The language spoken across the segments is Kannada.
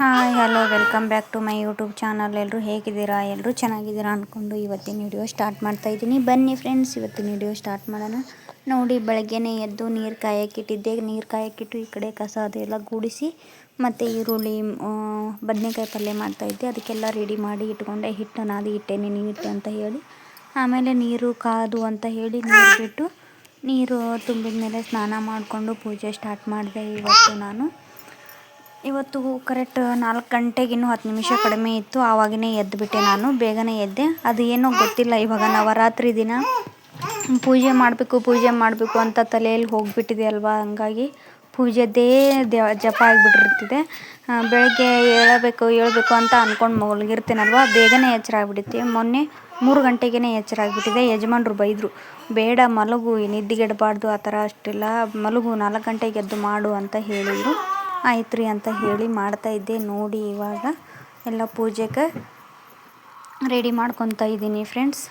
Hi, hello, welcome back to my YouTube channel. ಎಲ್ಲರೂ ಹೇಗಿದ್ದೀರಾ? ಎಲ್ಲರೂ ಚೆನ್ನಾಗಿದ್ದೀರಾ ಅಂದ್ಕೊಂಡು ಇವತ್ತಿನ ವಿಡಿಯೋ ಸ್ಟಾರ್ಟ್ ಮಾಡ್ತಾ ಇದ್ದೀನಿ. ಬನ್ನಿ ಫ್ರೆಂಡ್ಸ್, ಇವತ್ತಿನ ವಿಡಿಯೋ ಸ್ಟಾರ್ಟ್ ಮಾಡೋಣ. ನೋಡಿ, ಬೆಳಗ್ಗೆನೇ ಎದ್ದು ನೀರು ಕಾಯಕ್ಕಿಟ್ಟಿದ್ದೆ ನೀರು ಕಾಯಕ್ಕಿಟ್ಟು ಈ ಕಡೆ ಕಸ ಅದೆಲ್ಲ ಗೂಡಿಸಿ ಮತ್ತು ಈರುಳ್ಳಿ ಬದನೆಕಾಯಿ ಪಲ್ಯ ಮಾಡ್ತಾಯಿದ್ದೆ ಅದಕ್ಕೆಲ್ಲ ರೆಡಿ ಮಾಡಿ ಇಟ್ಕೊಂಡೆ. ಹಿಟ್ಟು ನಾದಿ ಇಟ್ಟೇನೆ ನೀರು ಅಂತ ಹೇಳಿ. ಆಮೇಲೆ ನೀರು ಕಾದು ಅಂತ ಹೇಳಿ ನೀರು ಬಿಟ್ಟು ನೀರು ತುಂಬಿದ ಮೇಲೆ ಸ್ನಾನ ಮಾಡಿಕೊಂಡು ಪೂಜೆ ಸ್ಟಾರ್ಟ್ ಮಾಡಿದೆ ಇವತ್ತು ನಾನು. ಇವತ್ತು ಕರೆಕ್ಟ್ ನಾಲ್ಕು ಗಂಟೆಗೆ ಇನ್ನೂ ಹತ್ತು ನಿಮಿಷ ಕಡಿಮೆ ಇತ್ತು. ಆವಾಗನೇ ಎದ್ದುಬಿಟ್ಟೆ ನಾನು. ಬೇಗನೆ ಎದ್ದೆ. ಅದು ಏನೋ ಗೊತ್ತಿಲ್ಲ. ಇವಾಗ ನವರಾತ್ರಿ ದಿನ. ಪೂಜೆ ಮಾಡಬೇಕು ಪೂಜೆ ಮಾಡಬೇಕು ಅಂತ ತಲೆಯಲ್ಲಿ ಹೋಗಿಬಿಟ್ಟಿದೆ ಅಲ್ವಾ? ಹಂಗಾಗಿ ಪೂಜೆದ್ದೇ ದೇವ ಜಪ ಆಗಿಬಿಟ್ಟಿರ್ತಿದೆ. ಬೆಳಗ್ಗೆ ಹೇಳಬೇಕು ಏಳಬೇಕು ಅಂತ ಅಂದ್ಕೊಂಡು ಮಲಗಿರ್ತೀನಲ್ವ? ಬೇಗನೆ ಎಚ್ಚರ ಆಗಿಬಿಡುತ್ತೆ. ಮೊನ್ನೆ ಮೂರು ಗಂಟೆಗೇ ಎಚ್ಚರ ಆಗಿಬಿಟ್ಟಿದೆ. ಯಜಮಾನ್ರು ಬೈದರು, ಬೇಡ, ಮಲಗು, ನಿದ್ದೆಗೆಡಬಾರ್ದು, ಆ ಥರ ಅಷ್ಟೆಲ್ಲ ಮಲಗು, ನಾಲ್ಕು ಗಂಟೆಗೆ ಎದ್ದು ಮಾಡು ಅಂತ ಹೇಳಿದರು. ಆಯ್ತು ರೀ ಅಂತ ಹೇಳಿ ಮಾಡ್ತಾಯಿದ್ದೆ ನೋಡಿ ಇವಾಗ ಎಲ್ಲ ಪೂಜೆಗೆ ರೆಡಿ ಮಾಡ್ಕೊತಾ ಇದ್ದೀನಿ ಫ್ರೆಂಡ್ಸ್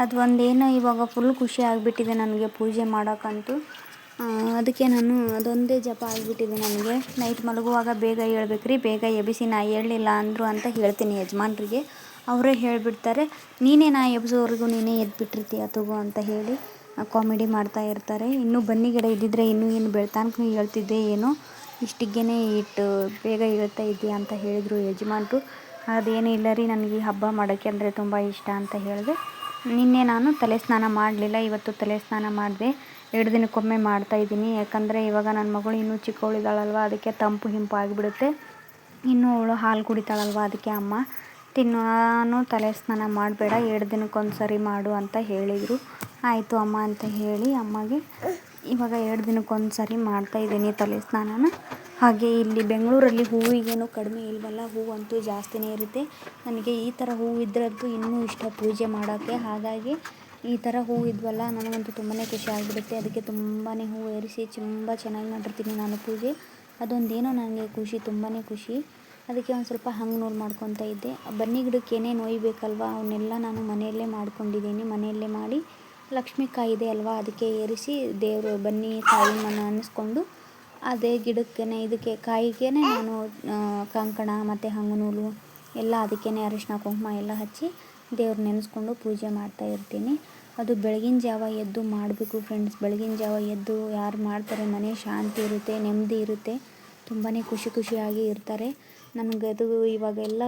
ಅದು ಒಂದೇನು ಇವಾಗ ಫುಲ್ ಖುಷಿ ಆಗಿಬಿಟ್ಟಿದೆ ನನಗೆ ಪೂಜೆ ಮಾಡೋಕ್ಕಂತೂ ಅದಕ್ಕೆ ನಾನು ಅದೊಂದೇ ಜಪ ಆಗಿಬಿಟ್ಟಿದೆ ನನಗೆ. ನೈಟ್ ಮಲಗುವಾಗ ಬೇಗ ಹೇಳ್ಬೇಕ್ರಿ, ಬೇಗ ಎಬ್ಬಿಸಿ ನಾ ಹೇಳಲಿಲ್ಲ ಅಂದರು ಅಂತ ಹೇಳ್ತೀನಿ ಯಜಮಾನ್ರಿಗೆ. ಅವರೇ ಹೇಳಿಬಿಡ್ತಾರೆ, ನೀನೇ ನಾ ಎಬ್ಸೋವರೆಗೂ ನೀನೇ ಎದ್ಬಿಟ್ಟಿರ್ತೀಯ ತಗೋ ಅಂತ ಹೇಳಿ. ಕಾಮಿಡಿ ಮಾಡ್ತಾ ಇರ್ತಾರೆ. ಇನ್ನೂ ಬನ್ನಿ ಗಿಡ ಇದ್ದಿದ್ರೆ ಇನ್ನೂ ಏನು ಬೆಳ್ತಾನಕ್ಕೂ ಹೇಳ್ತಿದ್ದೆ ಏನೋ? ಇಷ್ಟಿಗೇ ಇಟ್ಟು ಬೇಗ ಹೇಳ್ತಾ ಇದ್ದೀಯ ಅಂತ ಹೇಳಿದರು ಯಜಮಾನ್ರು. ಅದೇನು ಇಲ್ಲ ರೀ, ನನಗೆ ಈ ಹಬ್ಬ ಮಾಡೋಕ್ಕೆ ಅಂದರೆ ತುಂಬ ಇಷ್ಟ ಅಂತ ಹೇಳಿದೆ. ನಿನ್ನೆ ನಾನು ತಲೆ ಸ್ನಾನ ಮಾಡಲಿಲ್ಲ, ಇವತ್ತು ತಲೆ ಸ್ನಾನ ಮಾಡಿದೆ. ಎರಡು ದಿನಕ್ಕೊಮ್ಮೆ ಮಾಡ್ತಾಯಿದ್ದೀನಿ ಯಾಕಂದರೆ ಇವಾಗ ನನ್ನ ಮಗಳು ಇನ್ನೂ ಚಿಕ್ಕವಳಿದ್ದಾಳಲ್ವ ಅದಕ್ಕೆ ತಂಪು ಹಿಂಪು ಆಗಿಬಿಡುತ್ತೆ. ಇನ್ನೂ ಅವಳು ಹಾಲು ಕುಡಿತಾಳಲ್ವ, ಅದಕ್ಕೆ ಅಮ್ಮ. ತಿನ್ನೋನು ತಲೆ ಸ್ನಾನ ಮಾಡಬೇಡ, ಎರಡು ದಿನಕ್ಕೊಂದು ಸರಿ ಮಾಡು ಅಂತ ಹೇಳಿದರು. ಆಯಿತು ಅಮ್ಮ ಅಂತ ಹೇಳಿ ಅಮ್ಮಗೆ ಇವಾಗ ಎರಡು ದಿನಕ್ಕೊಂದು ಸರಿ ಮಾಡ್ತಾಯಿದ್ದೀನಿ ತಲೆ ಸ್ನಾನನ. ಹಾಗೆ ಇಲ್ಲಿ ಬೆಂಗಳೂರಲ್ಲಿ ಹೂವಿಗೇನು ಕಡಿಮೆ ಇಲ್ವಲ್ಲ, ಹೂವಂತೂ ಜಾಸ್ತಿನೇ ಇರುತ್ತೆ. ನನಗೆ ಈ ಥರ ಹೂವು ಇದ್ರಂತೂ ಇನ್ನೂ ಇಷ್ಟ ಪೂಜೆ ಮಾಡೋಕ್ಕೆ. ಹಾಗಾಗಿ ಈ ಥರ ಹೂವು ಇದ್ವಲ್ಲ, ನನಗಂತೂ ತುಂಬಾ ಖುಷಿ ಆಗಿಬಿಡುತ್ತೆ. ಅದಕ್ಕೆ ತುಂಬಾ ಹೂವು ಏರಿಸಿ ತುಂಬ ಚೆನ್ನಾಗಿ ಮಾಡಿರ್ತೀನಿ ನಾನು ಪೂಜೆ. ಅದೊಂದೇನೋ ನನಗೆ ಖುಷಿ ತುಂಬಾ ಖುಷಿ. ಅದಕ್ಕೆ ಒಂದು ಸ್ವಲ್ಪ ಹಂಗೆ ನೋಡಿ ಮಾಡ್ಕೊತಾ ಇದ್ದೆ. ಬನ್ನಿ ಗಿಡಕ್ಕೆ ಏನೇನು ಒಯ್ಬೇಕಲ್ವ ಅವನ್ನೆಲ್ಲ ನಾನು ಮನೆಯಲ್ಲೇ ಮಾಡ್ಕೊಂಡಿದ್ದೀನಿ. ಮನೆಯಲ್ಲೇ ಮಾಡಿ ಲಕ್ಷ್ಮಿ ಕಾಯಿ ಇದೆ ಅಲ್ವಾ? ಅದಕ್ಕೆ ಏರಿಸಿ ದೇವರು ಬನ್ನಿ ಕಾಯಿ ಮನ ಅನ್ನಿಸ್ಕೊಂಡು ಅದೇ ಗಿಡಕ್ಕೆ ಇದಕ್ಕೆ ಕಾಯಿಗೆ ನಾನು ಕಂಕಣ ಮತ್ತು ಹಂಗನೂಲು ಎಲ್ಲ ಅದಕ್ಕೇ ಅರಿಶಿನ ಕುಂಕುಮ ಎಲ್ಲ ಹಚ್ಚಿ ದೇವ್ರು ನೆನೆಸ್ಕೊಂಡು ಪೂಜೆ ಮಾಡ್ತಾ ಇರ್ತೀನಿ. ಅದು ಬೆಳಗಿನ ಜಾವ ಎದ್ದು ಮಾಡಬೇಕು ಫ್ರೆಂಡ್ಸ್ ಬೆಳಗಿನ ಜಾವ ಎದ್ದು ಯಾರು ಮಾಡ್ತಾರೆ ಮನೆ ಶಾಂತಿ ಇರುತ್ತೆ, ನೆಮ್ಮದಿ ಇರುತ್ತೆ. ತುಂಬಾ ಖುಷಿ ಖುಷಿಯಾಗಿ ಇರ್ತಾರೆ. ನನಗೆ ಅದು ಇವಾಗೆಲ್ಲ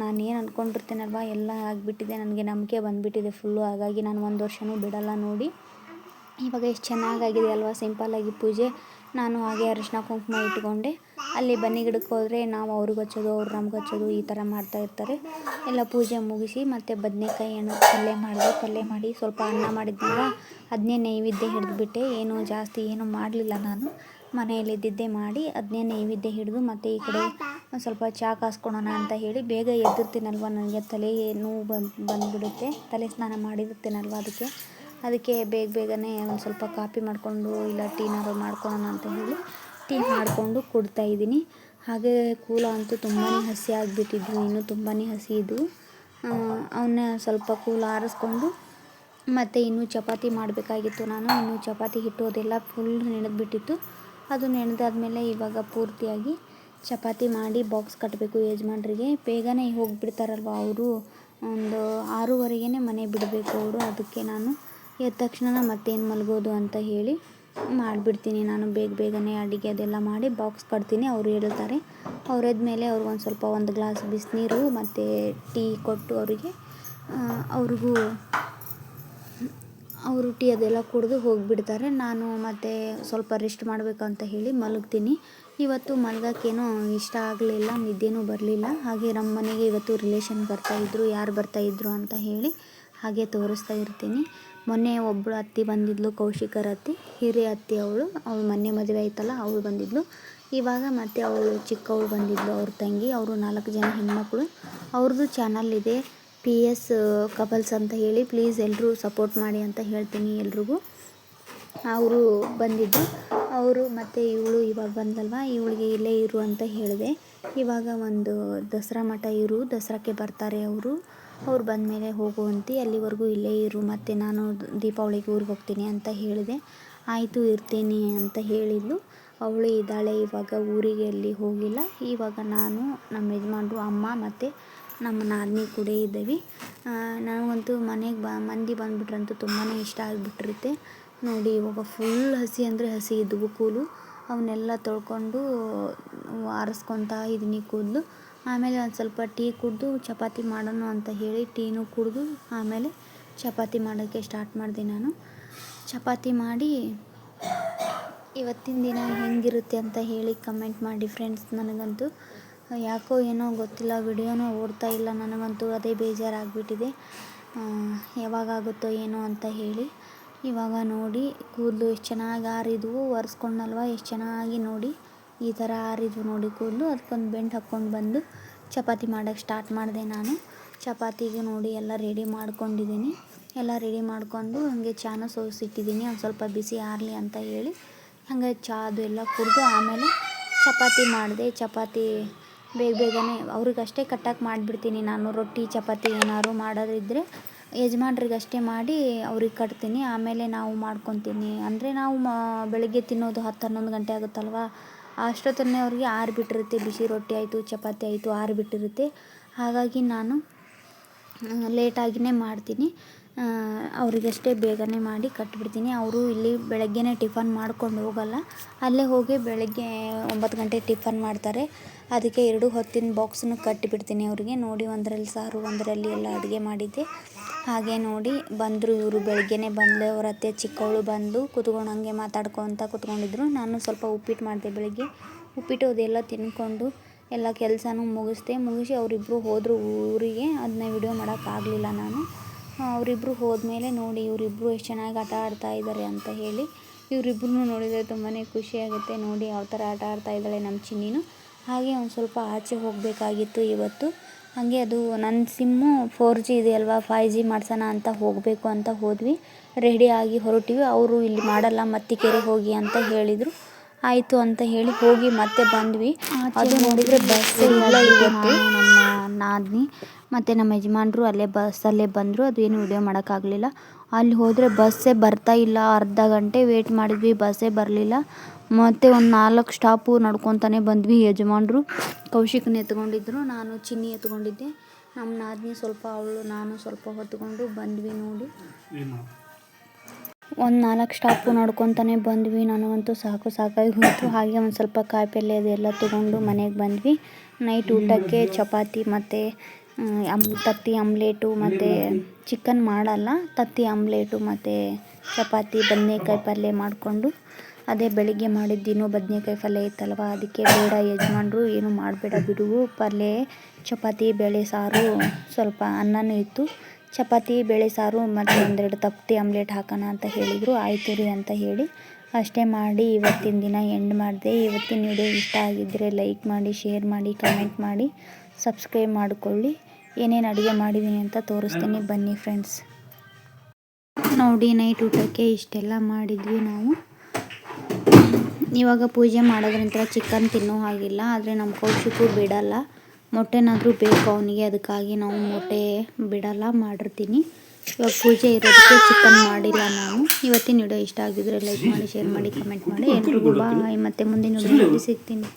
ನಾನು ಏನು ಅಂದ್ಕೊಂಡಿರ್ತೀನಲ್ವ ಎಲ್ಲ ಆಗಿಬಿಟ್ಟಿದೆ, ನನಗೆ ನಂಬಿಕೆ ಬಂದುಬಿಟ್ಟಿದೆ ಫುಲ್ಲು ಹಾಗಾಗಿ ನಾನು ಒಂದು ವರ್ಷವೂ ಬಿಡೋಲ್ಲ ನೋಡಿ. ಇವಾಗ ಎಷ್ಟು ಚೆನ್ನಾಗಾಗಿದೆ ಅಲ್ವಾ ಸಿಂಪಲ್ಲಾಗಿ ಪೂಜೆ. ನಾನು ಹಾಗೆ ಅರಿಶಿನ ಕುಂಕುಮ ಇಟ್ಕೊಂಡೆ. ಅಲ್ಲಿ ಬನ್ನಿ ಗಿಡಕ್ಕೆ ಹೋದರೆ ನಾವು ಅವ್ರಿಗೆ ಹಚ್ಚೋದು, ಅವ್ರು ನಮ್ಗೆ ಹಚ್ಚೋದು ಈ ಥರ ಮಾಡ್ತಾ ಇರ್ತಾರೆ. ಎಲ್ಲ ಪೂಜೆ ಮುಗಿಸಿ ಮತ್ತು ಬದನೇಕಾಯಿ ಹಣ್ಣು ಪಲ್ಯ ಮಾಡಿದೆ, ಪಲ್ಯ ಮಾಡಿ ಸ್ವಲ್ಪ ಅನ್ನ ಮಾಡಿದ್ನಲ್ಲ ಅದನ್ನೇ ನೈವೇದ್ಯ ಹಿಡಿದ್ಬಿಟ್ಟೆ. ಏನು ಜಾಸ್ತಿ ಏನು ಮಾಡಲಿಲ್ಲ ನಾನು. ಮನೆಯಲ್ಲಿದ್ದಿದ್ದೇ ಮಾಡಿ ಅದನ್ನೇ ನೈವೇದ್ಯ ಹಿಡಿದು ಮತ್ತು ಈ ಕಡೆ ಸ್ವಲ್ಪ ಚಹಾ ಕಾಸ್ಕೊಳೋಣ ಅಂತ ಹೇಳಿ ಬೇಗ ಎದ್ದಿರ್ತೀನಲ್ವ ನನಗೆ ತಲೆ ನೋವು ಬಂದು, ಬಂದುಬಿಡುತ್ತೆ. ತಲೆ ಸ್ನಾನ ಮಾಡಿರ್ತೀನಲ್ವ ಅದಕ್ಕೆ. ಅದಕ್ಕೆ ಬೇಗ ಬೇಗನೆ ಒಂದು ಸ್ವಲ್ಪ ಕಾಪಿ ಮಾಡಿಕೊಂಡು ಇಲ್ಲ ಟೀನಾರು ಮಾಡ್ಕೊಳೋಣ ಅಂತ ಹೇಳಿ ಟೀ ಮಾಡಿಕೊಂಡು ಕುಡ್ತಾಯಿದ್ದೀನಿ ಹಾಗೆ ಕೂಲ ಅಂತೂ ತುಂಬಾ ಹಸಿ ಆಗಿಬಿಟ್ಟಿದ್ವು ಇನ್ನೂ ತುಂಬಾ ಹಸಿ ಇದ್ವು ಅವನ್ನ ಸ್ವಲ್ಪ ಕೂಲ ಆರಿಸ್ಕೊಂಡು ಮತ್ತು ಇನ್ನೂ ಚಪಾತಿ ಮಾಡಬೇಕಾಗಿತ್ತು ನಾನು. ಇನ್ನೂ ಚಪಾತಿ ಹಿಟ್ಟು ಅದೆಲ್ಲ ಫುಲ್ ನೆನೆದ್ಬಿಟ್ಟಿತ್ತು. ಅದು ನೆನೆದಾದ್ಮೇಲೆ ಇವಾಗ ಪೂರ್ತಿಯಾಗಿ ಚಪಾತಿ ಮಾಡಿ ಬಾಕ್ಸ್ ಕಟ್ಟಬೇಕು ಯಜಮಾನ್ರಿಗೆ. ಬೇಗನೆ ಹೋಗಿಬಿಡ್ತಾರಲ್ವ ಅವರು? ಒಂದು ಆರೂವರೆಗೇ ಮನೆ ಬಿಡಬೇಕು ಅವರು. ಅದಕ್ಕೆ ನಾನು ಎದ್ದ ತಕ್ಷಣ ಮತ್ತೇನು ಮಲಗೋದು ಅಂತ ಹೇಳಿ ಮಾಡಿಬಿಡ್ತೀನಿ. ನಾನು ಬೇಗ ಬೇಗನೆ ಅಡುಗೆ ಅದೆಲ್ಲ ಮಾಡಿ ಬಾಕ್ಸ್ ಕಟ್ತೀನಿ. ಅವರು ಹೇಳ್ತಾರೆ. ಅವ್ರು ಮೇಲೆ ಅವ್ರಿಗೊಂದು ಸ್ವಲ್ಪ ಒಂದು ಗ್ಲಾಸ್ ಬಿಸಿನೀರು ಮತ್ತು ಟೀ ಕೊಟ್ಟು ಅವರಿಗೆ ಅವ್ರಿಗೂ ಅವರು ಟೀ ಅದೆಲ್ಲ ಕುಡಿದು ಹೋಗಿಬಿಡ್ತಾರೆ. ನಾನು ಮತ್ತು ಸ್ವಲ್ಪ ರೆಸ್ಟ್ ಮಾಡಬೇಕು ಅಂತ ಹೇಳಿ ಮಲಗ್ತೀನಿ. ಇವತ್ತು ಮಲ್ಗೋಕ್ಕೇನೋ ಇಷ್ಟ ಆಗಲಿಲ್ಲ, ನಿದ್ದೆನೂ ಬರಲಿಲ್ಲ. ಹಾಗೆ ನಮ್ಮ ಮನೆಗೆ ಇವತ್ತು ರಿಲೇಷನ್ ಬರ್ತಾಯಿದ್ರು ಯಾರು ಬರ್ತಾಯಿದ್ರು ಅಂತ ಹೇಳಿ ಹಾಗೆ ತೋರಿಸ್ತಾ ಇರ್ತೀನಿ. ಮೊನ್ನೆ ಒಬ್ಬಳು ಅತ್ತಿ ಬಂದಿದ್ಲು, ಕೌಶಿಕರ ಅತ್ತಿ. ಹಿರಿಯ ಅತ್ತಿ ಅವಳು. ಅವಳು ಮೊನ್ನೆ ಮದುವೆ ಆಯ್ತಲ್ಲ, ಅವಳು ಬಂದಿದ್ಲು. ಇವಾಗ ಮತ್ತೆ ಅವಳು ಚಿಕ್ಕವಳು ಬಂದಿದ್ಲು, ಅವ್ರ ತಂಗಿ. ಅವರು ನಾಲ್ಕು ಜನ ಹೆಣ್ಮಕ್ಳು. ಅವ್ರದ್ದು ಚಾನಲ್ ಇದೆ. ಪಿ ಎಸ್ ಕಪಲ್ಸ್ ಅಂತ ಹೇಳಿ ಪ್ಲೀಸ್ ಎಲ್ಲರೂ ಸಪೋರ್ಟ್ ಮಾಡಿ ಅಂತ ಹೇಳ್ತೀನಿ ಎಲ್ರಿಗೂ. ಅವರು ಬಂದಿದ್ದು. ಅವರು ಮತ್ತು ಇವಳು ಇವಾಗ ಬಂದಲ್ವ? ಇವಳಿಗೆ ಇಲ್ಲೇ ಇರು ಅಂತ ಹೇಳಿದೆ. ಇವಾಗ ಒಂದು ದಸರಾ ಮಠ ಇರು, ದಸರಾಕ್ಕೆ ಬರ್ತಾರೆ ಅವರು. ಅವ್ರು ಬಂದಮೇಲೆ ಹೋಗುವಂತೆ ಅಲ್ಲಿವರೆಗೂ ಇಲ್ಲೇ ಇರು, ಮತ್ತು ನಾನು ದೀಪಾವಳಿಗೆ ಊರಿಗೆ ಹೋಗ್ತೀನಿ ಅಂತ ಹೇಳಿದೆ. ಆಯಿತು, ಇರ್ತೀನಿ ಅಂತ ಹೇಳಿದ್ಲು. ಅವಳು ಇದ್ದಾಳೆ, ಇವಾಗ ಊರಿಗೆ ಅಲ್ಲಿ ಹೋಗಿಲ್ಲ. ಇವಾಗ ನಾನು ನಮ್ಮ ಯಜಮಾನ್ರು, ಅಮ್ಮ ಮತ್ತು ನಮ್ಮ ನಾದಿನಿ ಕೂಡ ಇದ್ದೀವಿ. ನನಗಂತೂ ಮನೆಗೆ ಬ, ಮಂದಿ ಬಂದುಬಿಟ್ರಂತೂ ತುಂಬಾ ಇಷ್ಟ ಆಗಿಬಿಟ್ಟಿರುತ್ತೆ. ನೋಡಿ, ಇವಾಗ ಫುಲ್ ಹಸಿ ಅಂದರೆ ಹಸಿ ಇದ್ದವು ಕೂಲು. ಅವನ್ನೆಲ್ಲ ತೊಳ್ಕೊಂಡು ಆರಿಸ್ಕೊತಾ ಇದ್ದೀನಿ ಕೂದಲು. ಆಮೇಲೆ ಒಂದು ಸ್ವಲ್ಪ ಟೀ ಕುಡಿದು ಚಪಾತಿ ಮಾಡೋಣ ಅಂತ ಹೇಳಿ ಟೀನೂ ಕುಡಿದು ಆಮೇಲೆ ಚಪಾತಿ ಮಾಡೋಕ್ಕೆ ಸ್ಟಾರ್ಟ್ ಮಾಡಿದೆ ನಾನು. ಚಪಾತಿ ಮಾಡಿ ಇವತ್ತಿನ ದಿನ ಹೆಂಗಿರುತ್ತೆ ಅಂತ ಹೇಳಿ ಕಮೆಂಟ್ ಮಾಡಿ ಫ್ರೆಂಡ್ಸ್ ನನಗಂತೂ. ಯಾಕೋ ಏನೋ ಗೊತ್ತಿಲ್ಲ, ವಿಡಿಯೋನೂ ಓಡ್ತಾ ಇಲ್ಲ, ನನಗಂತೂ ಅದೇ ಬೇಜಾರಾಗಿಬಿಟ್ಟಿದೆ. ಯಾವಾಗ ಆಗುತ್ತೋ ಏನೋ ಅಂತ ಹೇಳಿ. ಇವಾಗ ನೋಡಿ, ಕೂದಲು ಎಷ್ಟು ಚೆನ್ನಾಗಿ ಆರಿದ್ವು ಒರೆಸ್ಕೊಂಡಲ್ವ ಎಷ್ಟು ಚೆನ್ನಾಗಿ ನೋಡಿ, ಈ ಥರ ಆರಿದ್ವು ನೋಡಿ ಕೂದಲು. ಅದಕ್ಕೊಂದು ಬೆಂಟ್ ಹಾಕ್ಕೊಂಡು ಬಂದು ಚಪಾತಿ ಮಾಡೋಕ್ಕೆ ಸ್ಟಾರ್ಟ್ ಮಾಡಿದೆ ನಾನು. ಚಪಾತಿಗೆ ನೋಡಿ ಎಲ್ಲ ರೆಡಿ ಮಾಡ್ಕೊಂಡಿದ್ದೀನಿ. ಎಲ್ಲ ರೆಡಿ ಮಾಡಿಕೊಂಡು ಹಾಗೆ ಚಾನ ಸೋಸಿಟ್ಟಿದ್ದೀನಿ. ಒಂದು ಸ್ವಲ್ಪ ಬಿಸಿ ಆರಲಿ ಅಂತ ಹೇಳಿ. ಹಾಗೆ ಚಾ ಅದು ಎಲ್ಲ ಕುಡಿದು ಆಮೇಲೆ ಚಪಾತಿ ಮಾಡಿದೆ. ಚಪಾತಿ ಬೇಗ ಬೇಗನೆ ಅವ್ರಿಗಷ್ಟೇ ಕಟ್ಟಾಗಿ ಮಾಡಿಬಿಡ್ತೀನಿ. ನಾನು ರೊಟ್ಟಿ, ಚಪಾತಿ ಏನಾದ್ರು ಮಾಡೋದಿದ್ದರೆ ಯಜಮಾನ್ರಿಗಷ್ಟೇ ಮಾಡಿ ಅವ್ರಿಗೆ ಕಟ್ತೀನಿ. ಆಮೇಲೆ ನಾವು ಮಾಡ್ಕೊತೀನಿ. ಅಂದರೆ ನಾವು ಮ, ಬೆಳಗ್ಗೆ ತಿನ್ನೋದು ಹತ್ತು ಹನ್ನೊಂದು ಗಂಟೆ ಆಗುತ್ತಲ್ವ? ಅಷ್ಟೊತ್ತನ್ನೇ ಅವ್ರಿಗೆ ಆರಿಬಿಟ್ಟಿರುತ್ತೆ ಬಿಸಿ ರೊಟ್ಟಿ ಆಯಿತು, ಚಪಾತಿ ಆಯಿತು ಆರಿಬಿಟ್ಟಿರುತ್ತೆ ಹಾಗಾಗಿ ನಾನು ಲೇಟಾಗಿಯೇ ಮಾಡ್ತೀನಿ. ಅವರಿಗಷ್ಟೇ ಬೇಗನೆ ಮಾಡಿ ಕಟ್ಬಿಡ್ತೀನಿ. ಅವರು ಇಲ್ಲಿ ಬೆಳಗ್ಗೆನೇ ಟಿಫನ್ ಮಾಡ್ಕೊಂಡು ಹೋಗಲ್ಲ. ಅಲ್ಲೇ ಹೋಗಿ ಬೆಳಗ್ಗೆ ಒಂಬತ್ತು ಗಂಟೆಗೆ ಟಿಫನ್ ಮಾಡ್ತಾರೆ. ಅದಕ್ಕೆ ಎರಡು ಹೊತ್ತಿನ ಬಾಕ್ಸನ್ನು ಕಟ್ಟಿಬಿಡ್ತೀನಿ ಅವರಿಗೆ. ನೋಡಿ, ಒಂದರಲ್ಲಿ ಸಾರು, ಒಂದರಲ್ಲಿ ಎಲ್ಲ ಅಡುಗೆ ಮಾಡಿದ್ದೆ. ಹಾಗೆ ನೋಡಿ, ಬಂದರು ಇವರು ಬೆಳಗ್ಗೆನೇ ಬಂದು ಅವ್ರ ಅತ್ತೆ, ಚಿಕ್ಕವಳು ಬಂದು ಕೂತ್ಕೊಂಡು ಹಂಗೆ ಮಾತಾಡ್ಕೊತ ಕೂತ್ಕೊಂಡಿದ್ರು. ನಾನು ಸ್ವಲ್ಪ ಉಪ್ಪಿಟ್ಟು ಮಾಡಿದೆ ಬೆಳಗ್ಗೆ. ಉಪ್ಪಿಟ್ಟು ಅದೆಲ್ಲ ತಿನ್ಕೊಂಡು ಎಲ್ಲ ಕೆಲಸನೂ ಮುಗಿಸ್ದೆ. ಮುಗಿಸಿ ಅವರಿಬ್ಬರು ಹೋದರು ಊರಿಗೆ. ಅದನ್ನ ವಿಡಿಯೋ ಮಾಡೋಕ್ಕಾಗಲಿಲ್ಲ ನಾನು. ಅವರಿಬ್ಬರು ಹೋದ್ಮೇಲೆ ನೋಡಿ ಇವರಿಬ್ಬರು ಎಷ್ಟು ಚೆನ್ನಾಗಿ ಆಟ ಆಡ್ತಾ ಇದ್ದಾರೆ ಅಂತ ಹೇಳಿ ಇವರಿಬ್ಬರನ್ನೂ ನೋಡಿದರೆ ತುಂಬಾ ಖುಷಿಯಾಗುತ್ತೆ ನೋಡಿ ಯಾವ ಥರ ಆಟ ಆಡ್ತಾ ಇದ್ದಾಳೆ ನಮ್ಮ ಚಿನ್ನಿನೂ. ಹಾಗೆ ಒಂದು ಸ್ವಲ್ಪ ಆಚೆ ಹೋಗಬೇಕಾಗಿತ್ತು ಇವತ್ತು. ಹಾಗೆ ಅದು ನನ್ನ ಸಿಮ್ಮು ಫೋರ್ ಜಿ ಇದೆ ಅಲ್ವಾ ಫೈ ಜಿ ಮಾಡ್ಸೋಣ ಅಂತ ಹೋಗಬೇಕು ಅಂತ ಹೋದ್ವಿ. ರೆಡಿ ಆಗಿ ಹೊರಟಿವಿ. ಅವರು ಇಲ್ಲಿ ಮಾಡಲ್ಲ ಮತ್ತಿಕೆರೆ ಹೋಗಿ ಅಂತ ಹೇಳಿದರು. ಆಯಿತು ಅಂತ ಹೇಳಿ ಹೋಗಿ ಮತ್ತೆ ಬಂದ್ವಿ. ಅದು ನೋಡಿದರೆ ಬಸ್ ಇಲ್ಲ ಇವತ್ತು ನಮ್ಮ ನಾದಿನಿ ಮತ್ತು ನಮ್ಮ ಯಜಮಾನ್ರು ಅಲ್ಲೇ ಬಸ್ಸಲ್ಲೇ ಬಂದರು. ಅದು ಏನು ವಿಡಿಯೋ ಮಾಡೋಕ್ಕಾಗಲಿಲ್ಲ. ಅಲ್ಲಿ ಹೋದರೆ ಬಸ್ಸೇ ಬರ್ತಾ ಇಲ್ಲ. ಅರ್ಧ ಗಂಟೆ ವೇಟ್ ಮಾಡಿದ್ವಿ ಬಸ್ಸೇ ಬರಲಿಲ್ಲ. ಮತ್ತು ಒಂದು ನಾಲ್ಕು ಸ್ಟಾಪು ನಡ್ಕೊತಾನೆ ಬಂದ್ವಿ ಯಜಮಾನ್ರು. ಕೌಶಿಕನ ಎತ್ಕೊಂಡಿದ್ರು ನಾನು ಚಿನ್ನಿ ಎತ್ಕೊಂಡಿದ್ದೆ. ನಮ್ಮ ನಾದಿನಿ ಸ್ವಲ್ಪ ಅವಳು ನಾನು ಸ್ವಲ್ಪ ಹೊತ್ಕೊಂಡು ಬಂದ್ವಿ ನೋಡಿ. ಒಂದು ನಾಲ್ಕು ಸ್ಟಾಪು ನೋಡ್ಕೊತಾನೆ ಬಂದ್ವಿ. ನನಗಂತೂ ಸಾಕು ಸಾಕಾಗಿ ಹೋಯಿತು. ಹಾಗೆ ಒಂದು ಸ್ವಲ್ಪ ಕಾಯಿಪಲ್ಲೆ ಅದೆಲ್ಲ ತೊಗೊಂಡು ಮನೆಗೆ ಬಂದ್ವಿ. ನೈಟ್ ಊಟಕ್ಕೆ ಚಪಾತಿ ಮತ್ತು ಅಮ್, ತತ್ತಿ ಆಮ್ಲೇಟು ಮತ್ತು ಚಿಕನ್ ಮಾಡಲ್ಲ. ತತ್ತಿ ಆಮ್ಲೇಟು ಮತ್ತು ಚಪಾತಿ, ಬದನೇಕಾಯಿ ಪಲ್ಯ ಮಾಡಿಕೊಂಡು ಅದೇ ಬೆಳಿಗ್ಗೆ ಮಾಡಿದ್ದೀನು ಬದನೇಕಾಯಿ ಪಲ್ಯ ಇತ್ತಲ್ವ? ಅದಕ್ಕೆ ಬೇಡ ಯಜಮಾನ್ರು, ಏನು ಮಾಡಬೇಡ ಬಿಡು. ಪಲ್ಯ ಚಪಾತಿ, ಬೇಳೆ, ಸಾರು ಸ್ವಲ್ಪ ಅನ್ನನೂ ಇತ್ತು. ಚಪಾತಿ, ಬೇಳೆ ಸಾರು ಮತ್ತು ಒಂದೆರಡು ತಪ್ತಿ ಆಮ್ಲೆಟ್ ಹಾಕೋಣ ಅಂತ ಹೇಳಿದರು. ಆಯಿತು ರೀ ಅಂತ ಹೇಳಿ ಅಷ್ಟೇ ಮಾಡಿ ಇವತ್ತಿನ ದಿನ ಎಂಡ್ ಮಾಡಿದೆ. ಇವತ್ತಿನ ವಿಡಿಯೋ ಇಷ್ಟ ಆಗಿದ್ದರೆ ಲೈಕ್ ಮಾಡಿ ಶೇರ್ ಮಾಡಿ ಕಮೆಂಟ್ ಮಾಡಿ ಸಬ್ಸ್ಕ್ರೈಬ್ ಮಾಡಿಕೊಳ್ಳಿ. ಏನೇನು ಅಡುಗೆ ಮಾಡಿದ್ದೀನಿ ಅಂತ ತೋರಿಸ್ತೀನಿ. ಬನ್ನಿ ಫ್ರೆಂಡ್ಸ್ ನೋಡಿ ನೈಟ್ ಊಟಕ್ಕೆ ಇಷ್ಟೆಲ್ಲ ಮಾಡಿದ್ವಿ ನಾವು. ಇವಾಗ ಪೂಜೆ ಮಾಡೋದ್ರ ಚಿಕನ್ ತಿನ್ನೋ ಹಾಗಿಲ್ಲ, ಆದರೆ ನಮ್ಮ ಕೌಶಿಕು ಬಿಡಲ್ಲ. ಮೊಟ್ಟೆನಾದರೂ ಬೇಕು ಅವನಿಗೆ ಅದಕ್ಕಾಗಿ ನಾವು ಮೊಟ್ಟೆ ಬಿಡಲ್ಲ ಮಾಡಿರ್ತೀನಿ. ಇವಾಗ ಪೂಜೆ ಇರೋದಕ್ಕೆ ಚಿಕನ್ ಮಾಡಿಲ್ಲ ನಾವು ಇವತ್ತಿನ ವಿಡಿಯೋ ಇಷ್ಟ ಆಗಿದ್ರೆ ಲೈಕ್ ಮಾಡಿ ಶೇರ್ ಮಾಡಿ ಕಮೆಂಟ್ ಮಾಡಿ. ಎಲ್ರಿಗೂ ಬಾಯ್ ಮತ್ತೆ ಮುಂದಿನ ವಿಡಿಯೋದಲ್ಲಿ ಸಿಗ್ತೀನಿ.